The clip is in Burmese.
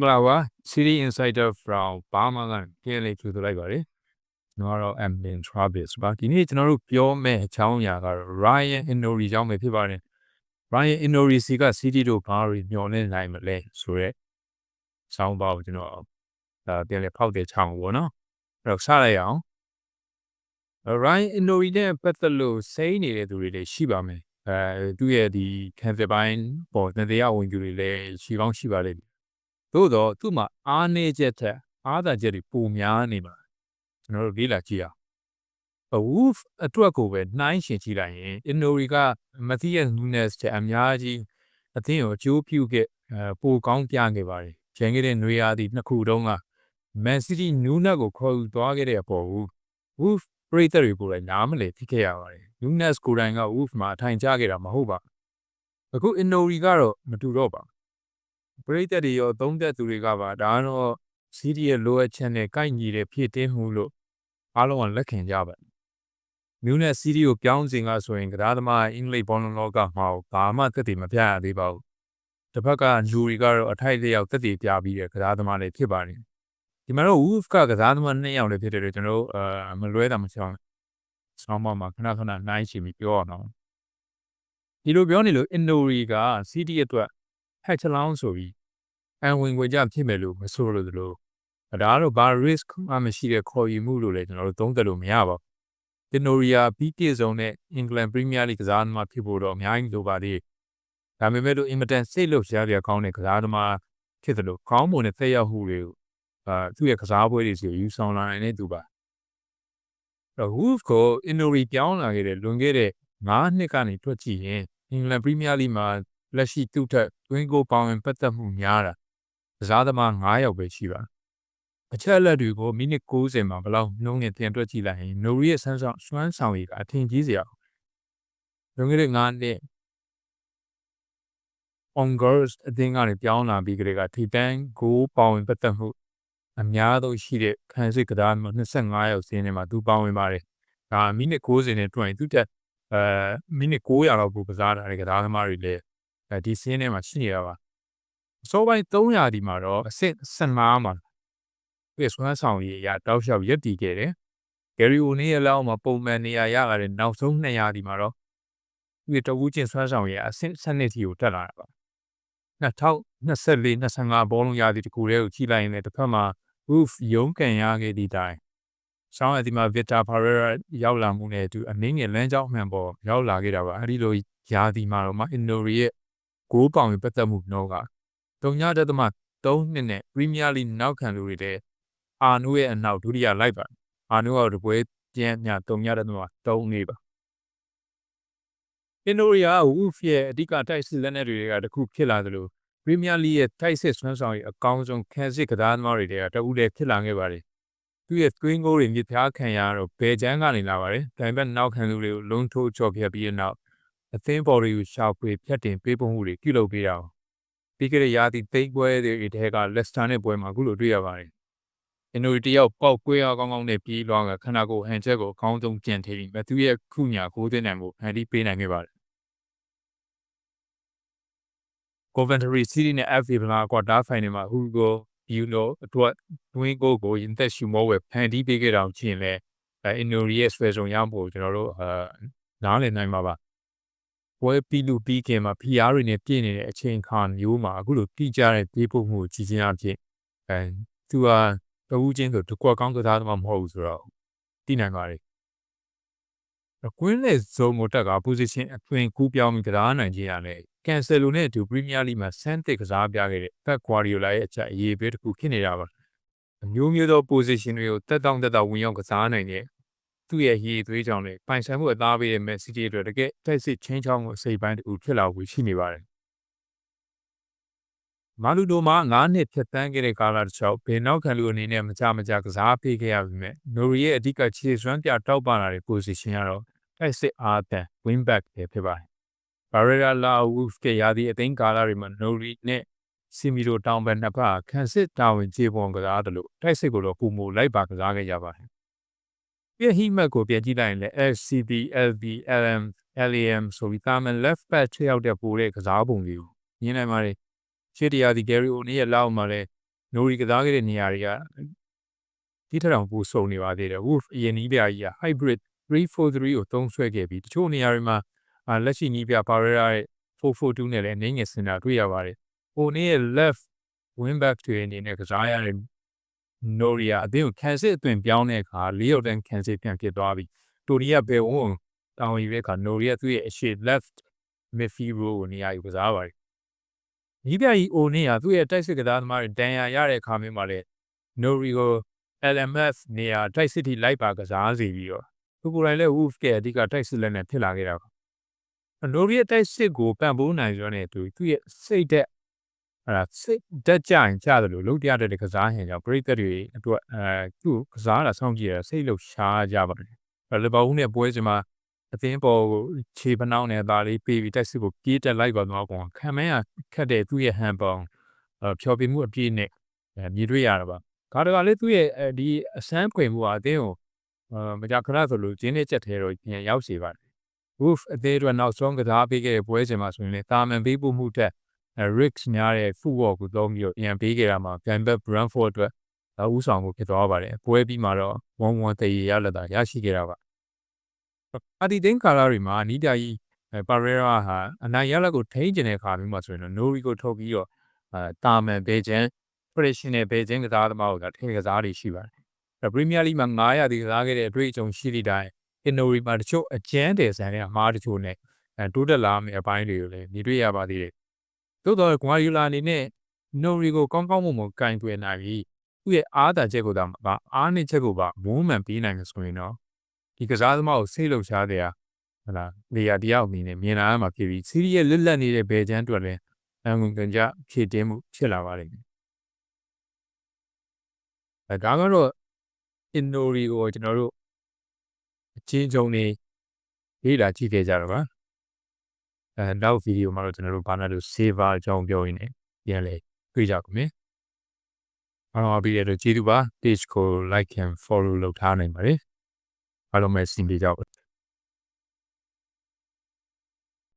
မင်္ဂလာပါ City Insider from Burma ကပြန်လေးကြိုဆိုလိုက်ပါတယ်ကျွန်တော်ကတော့ Amlin Travis ပါဒီနေ့ကျွန်တော်တို့ပြောမယ့်အကြောင်းအရာကတော့ Ryan Inori အကြောင်းပဲဖြစ်ပါတယ် Ryan Inori စီက City တို့ဘာတွေမျှော်လင့်နိုင်မလဲဆိုတော့ဆောင်းပါကိုကျွန်တော်ဒါပြန်လေးဖောက်တဲ့ချောင်းပေါ့နော်အဲ့တော့စလိုက်အောင် Ryan Inori နဲ့ပတ်သက်လို့စိမ့်နေတဲ့သူတွေလည်းရှိပါမယ်အဲသူ့ရဲ့ဒီ cancer ပိုင်းပေါ်တန်တရားဝင်သူတွေလည်းရှိကောင်းရှိပါလိမ့်မယ် သို့တော့သူ့မှာအားနည်းချက်ထက်အားသာချက်တွေပိုများနေမှာကျွန်တော်တို့လေ့လာကြည့်အောင် Wolf အတွက်ကိုပဲနှိုင်းရှင်ကြည့်လိုက်ရင် Inori က Matthias Nunes တဲ့အများကြီးအသင်းကိုအကျိုးပြုခဲ့အဲပိုကောင်းပြခဲ့ပါတယ်။ကျန်ခဲ့တဲ့နွေရာသီနှစ်ခုတုန်းက Man City Nunes ကိုခေါ်ယူသွားခဲ့တဲ့အပေါ် Wolf ပရိသတ်တွေကိုလည်းနားမလည်ဖြစ်ခဲ့ရပါတယ်။ Nunes ကိုယ်တိုင်က Wolf မှာအထိုင်ကျခဲ့တာမဟုတ်ပါဘူး။အခု Inori ကတော့မတူတော့ပါဘူး။ ပရိသတ်တွေရောသုံးသက်သူတွေကပါဒါကတော့ City ရဲ့လိုအပ်ချက်နဲ့ကိုက်ညီတဲ့ဖြည့်တင်းမှုလို့အားလုံးကလက်ခံကြပါတယ်။ Nunes City ကိုပြောင်းစဉ်ကဆိုရင်ကစားသမားအင်္ဂလိပ်ဘောလုံးလောကမှာဘာမှသက်သေမပြရသေးပါဘူး။တစ်ဖက်ကလူတွေကတော့အထိုက်လျောက်သက်သေပြပြီးတဲ့ကစားသမားတွေဖြစ်ပါတယ်။ဒီမှာတော့ Wolf ကကစားသမားနှစ်ယောက်လည်းဖြစ်တယ်လို့ကျွန်တော်တို့အာမလွဲတာမချောင်းဆောင်းပါမှာခဏခဏနိုင်ရှိပြီးပြောရအောင်။ဒီလိုပြောနေလို့ Inori က City အတွက် Hatchlown ဆိုပြီးအန်ဝင်ခွေကြဖြစ်မယ်လို့မဆိုလို့သလိုဒါကတော့ဘာ risk မှမရှိတဲ့ခေါ်ယူမှုလို့လည်းကျွန်တော်တို့သုံးသပ်လို့မရပါဘူး။ Tenoria ပြီးပြည့်စုံတဲ့ England Premier League ကစားသမားဖြစ်ဖို့တော့အများကြီးလိုပါသေးတယ်။ဒါပေမဲ့လို့ Immortan စိတ်လို့ရှားရကောင်းတဲ့ကစားသမားဖြစ်တယ်လို့ခေါင်းပုံနဲ့သက်ရောက်မှုတွေကိုအာသူ့ရဲ့ကစားပွဲတွေစီယူဆောင်လာနိုင်တဲ့သူပါ။တော့ Wolf ကို Inori ပြောင်းလာခဲ့တဲ့လွန်ခဲ့တဲ့9နှစ်ကနေတွက်ကြည့်ရင် England Premier League မှာလ က်ရှိသူ့ထက် twin goal ပေါင်းပတ်သက်မှုများတာကစားသမား9ယောက်ပဲရှိပါအချက်အလက်တွေကိုမိနစ်60မှာဘယ်လောက်နှုံးနဲ့ပြန်တွက်ကြည့်လိုက်ရင် Nori ရဲ့ဆန်းဆောင်စွမ်းဆောင်ရည်ကအထင်ကြီးစရာလွန်ခဲ့တဲ့9နှစ် on girls အသင်းကနေပြောင်းလာပြီးကြတဲ့ကထိတန်းကိုပေါဝင်ပတ်သက်မှုအများဆုံးရှိတဲ့ခန်းစစ်ကစားမှာ25ယောက်စင်းထဲမှာသူပေါဝင်ပါတယ်ဒါမိနစ်60နဲ့တွက်ရင်သူတက်အဲမိနစ်900လောက်ကိုကစားတာတဲ့ကစားသမားတွေလည်း အဲဒီစင်းထဲမှာရှိနေတာပါအစောပိုင်း300ဒီမှာတော့အဆင့်15မှာပြည့်စွမ်းဆောင်ရည်ရတောက်လျှောက်ရက်တည်ခဲ့တယ်ဂယ်ရီအိုနီရဲ့လောက်မှာပုံမှန်နေရာရလာတဲ့နောက်ဆုံး200ဒီမှာတော့သူ့တဝူးချင်းစွမ်းဆောင်ရည်အဆင့်7တီကိုတက်လာတာပါ2024 25ဘောလုံးရသည်တကူတည်းကိုကြည့်လိုက်ရင်လည်းတစ်ဖက်မှာ Roof ရုံးကန်ရခဲ့သည့်တိုင်ဆောင်းအဒီမှာ Victor Pereira ရောက်လာမှုနဲ့အတူအနည်းငယ်လမ်းကြောင်းမှန်ပေါ်ရောက်လာခဲ့တာပါအဲဒီလိုယာဒီမှာတော့မှ Inori ရဲ့ ဂိုးပေါင်ပတ်သက်မှုနှောက3.3နှစ်နဲ့ Premier League နောက်ခံလူတွေတဲ့အာနိုရဲ့အနောက်ဒုတိယလိုက်ပါအာနိုကတပွဲပြန်ည3.3နေပါအင်ဒိုရီယာဝူဖ်ရဲ့အဓိကတိုက်စစ်လက်နက်တွေကတခုဖြစ်လာသလိုပရီးမီးယားလိရဲ့တိုက်စစ်ဆွမ်းဆောင်ရေးအကောင်းဆုံးခန်းစစ်ကစားသမားတွေကတဦးလည်းဖြစ်လာခဲ့ပါတယ်။သူ့ရဲ့ twin goal တွေမြစ်ဖျားခံရတော့ဘယ်ချမ်းကနေလာပါတယ်။ဒါပေမဲ့နောက်ခံလူတွေကိုလုံးထိုးချော်ပြပြီးတဲ့နောက် အသင်းပေါ်တွေကိုရှာဖွေဖြတ်တင်ပေးပုံမှုတွေပြုလုပ်ပေးတာ။ပြီးခဲ့တဲ့ရာသီသိမ်းပွဲတွေထဲကလက်စတာနဲ့ပွဲမှာအခုလိုတွေ့ရပါတယ်။အင်ဒိုရီတယောက်ပေါက်ကွဲအားကောင်းကောင်းနဲ့ပြီးလွှားကခန္ဓာကိုယ်ဟန်ချက်ကိုအကောင်းဆုံးကျန်ထည့်ပြီးမသူရဲ့ခုညာကိုးသွင်းနိုင်မှုဟန်တီးပေးနိုင်ခဲ့ပါတယ် Coventry City နဲ့ FA ဗလာကွာတာဖိုင်နယ်မှာ Hugo Bulo အတွက် twin goal ကိုရင်သက်ရှူမောဝယ်ဖန်တီးပေးခဲ့တာကိုကြည့်ရင်လည်းအဲ Inori ရဲ့ဆွဲဆောင်ရမှုကိုကျွန်တော်တို့အာနားလည်နိုင်မှာပါ။ ဝဲပြီးလူပြီးခင်မှာ PR တွေနဲ့ပြည့်နေတဲ့အချိန်ခါမျိုးမှာအခုလိုတိကျတဲ့ပြေးဖို့မှုကိုကြည်ချင်းအဖြစ်အဲသူဟာတဝူးချင်းဆိုတကွက်ကောင်းကစားသမားမဟုတ်ဘူးဆိုတော့သိနိုင်ပါတယ်။ကွင်းလေဇုံကိုတက်က position အသွင်ကူးပြောင်းပြီးကစားနိုင်ခြင်းရတယ်ကန်ဆယ်လိုနဲ့အတူပရီးမီးယားလိမှာဆန်းတစ်ကစားပြခဲ့တဲ့ပက်ကွာဒီယိုလာရဲ့အချက်အရေးပေးတစ်ခုဖြစ်နေတာပါအမျိုးမျိုးသော position တွေကိုတက်တောင့်တက်တာဝင်ရောက်ကစားနိုင်တဲ့ သူ့ရဲ့ရည်သွေးကြောင့်လည်းပိုင်ဆိုင်မှုအသားပေးတဲ့ Man City အတွက်တကယ်တိုက်စစ်ချင်းချောင်းကိုအစိပ်ပိုင်းတူဖြစ်လာဖို့ရှိနေပါတယ်မာလူဒိုမှာ9နှစ်ဖြတ်တန်းခဲ့တဲ့ကာလတစ်လျှောက်ဘယ်နောက်ခံလူအနေနဲ့မကြမကြကစားပေးခဲ့ရပြီမဲ့နိုရီရဲ့အဓိကခြေစွမ်းပြတောက်ပလာတဲ့ position ကတော့တိုက်စစ်အားတန် wing back ဖြစ်ပါတယ်ဘာရရာလာဝူဖ်ကရာဒီအသိန်းကာလာတွေမှာနိုရီနဲ့စီမီရိုတောင်ပန်နှစ်ဖက်ခန်းစစ်တာဝန်ခြေပုံကစားတယ်လို့တိုက်စစ်ကိုတော့ပုံမလိုက်ပါကစားခဲ့ကြပါတယ်။ ပြဟိမတ်ကိုပြန်ကြည့်လိုက်ရင်လည်း SCB LB LM LAM ဆိုပြီးတာမန် left back ထရောက်တဲ့ပိုတဲ့ကစားပုံတွေကိုမြင်နိုင်ပါတယ်။ရှေ့တရားဒီ Gary O'Neil ရဲ့လောက်မှာလည်းနိုရီကစားခဲ့တဲ့နေရာတွေကဒီထက်တောင်ပိုစုံနေပါသေးတယ် Wolf အရင်နီးပြကြီးက hybrid 343ကိုသုံးဆွဲခဲ့ပြီးတချို့နေရာတွေမှာအာလက်ရှိနီးပြ Barrera ရဲ့442နဲ့လည်းအနေငယ်စင်တာတွေ့ရပါတယ်။ဟိုနေ့ရဲ့ left wing back တွေအနေနဲ့ကစားရတဲ့ Noria အသင်းကိုခံစစ်အသွင်ပြောင်းတဲ့အခါလေးယောက်တန်းခံစစ်ပြန်ဖြစ်သွားပြီးတိုနီကဘယ်ဝန်းတောင်းယူတဲ့အခါ Noria သူ့ရဲ့အရှိ left midfield role ကိုနေရာယူကစားပါတယ်။ဒီပြကြီးအိုနေရသူ့ရဲ့တိုက်စစ်ကစားသမားတွေဒဏ်ရာရတဲ့အခါမျိုးမှာလည်း Nori ကို LMF နေရာတိုက်စစ်ထိလိုက်ပါကစားစီပြီးတော့သူကိုယ်တိုင်လည်း Wolf ရဲ့အဓိကတိုက်စစ်လက်နဲ့ဖြစ်လာခဲ့တာပါ။ Nori ရဲ့တိုက်စစ်ကိုပံ့ပိုးနိုင်စွမ်းနဲ့သူသူ့ရဲ့စိတ်သက် အဲ့ဒါစိတ်တက်ကြရင်ကြတယ်လို့လုံးပြတဲ့ကစားဟင်ကြောင့်ပရိသတ်တွေအတွက်အဲသူ့ကစားတာစောင့်ကြည့်ရစိတ်လှုပ်ရှားကြပါတယ်။လီဗာပူးနဲ့ပွဲစဉ်မှာအသင်းပေါ်ကိုခြေပနှောင်းနဲ့သားလေးပေးပြီးတိုက်စစ်ကိုပြေးတက်လိုက်ပါတော့ကောင်ခံမန်းကခတ်တဲ့သူ့ရဲ့ဟန်ပေါင်အဖြော်ပြမှုအပြည့်နဲ့မြည်တွေ့ရတာပါ။ကာတကလည်းသူ့ရဲ့ဒီအစမ်းဖွင့်မှုဟာအသင်းကိုမကြခဏဆိုလို့ကျင်းနေချက်ထဲတော့ပြန်ရောက်စေပါတယ်။ Wolf အသေးအတွက်နောက်ဆုံးကစားပေးခဲ့တဲ့ပွဲစဉ်မှာဆိုရင်လည်းတာမန်ပေးပို့မှုထက် Ricks များတဲ့ football ကိုသုံးပြီးတော့ပြန်ပေးခဲ့တာမှာ Gambit Brentford အတွက်ဒါဥဆောင်မှုဖြစ်သွားပါတယ်။ပွဲပြီးမှာတော့1-1တည်ရလက်တာရရှိခဲ့တာပါ။အဒီတင်းကာလာတွေမှာနီးပြကြီးပါရဲရာဟာအနိုင်ရလက်ကိုထိန်းကျင်တဲ့အခါမျိုးမှာဆိုရင်တော့ Nori ကိုထုတ်ပြီးတော့အဲတာမန်ဘေချန် professional ဘေချန်ကစားသမားတွေကထင်ကစားတွေရှိပါတယ်။ပရီးမီးယားလိမှာ900ဒီကစားခဲ့တဲ့အတွေ့အကြုံရှိသည့်တိုင် Nori မှာတချို့အကျန်းတယ်ဆန်တဲ့အမားတချို့နဲ့အဲတိုးတက်လာမယ့်အပိုင်းတွေကိုလည်းမြင်တွေ့ရပါသေးတယ်။ သို့တော့ Guardiola အနေနဲ့ Nori ကိုကောင်းကောင်းမွန်မွန်ကင်တွယ်နိုင်ပြီးသူ့ရဲ့အားသာချက်ကိုသာပါအားနည်းချက်ကိုပါဝန်းမှန်ပေးနိုင်လို့ဆိုရင်တော့ဒီကစားသမားကိုစိတ်လှုပ်ရှားတဲ့ဟလာနေရာတယောက်အနေနဲ့မြင်လာရမှာဖြစ်ပြီးစီးရီးရဲ့လွတ်လပ်နေတဲ့ဘယ်ချမ်းအတွက်လည်းအငုံကကြဖြည့်တင်းမှုဖြစ်လာပါလိမ့်မယ်။အဲဒါကတော့ Inori ကိုကျွန်တော်တို့အချင်းချင်းနေလေ့လာကြည့်ခဲ့ကြတော့ပါ။ အဲနောက်ဗီဒီယိုမှာတော့ကျွန်တော်တို့ဘာနာလို့ Saver အကြောင်းပြောရင်းနဲ့ပြန်လေတွေ့ကြပါမယ်။အားလုံးပြီးရတော့ကျေးဇူးပါ page ကို like and follow လုပ်ထားနိုင်ပါတယ်။အားလုံးပဲစင်ပြေကြပါ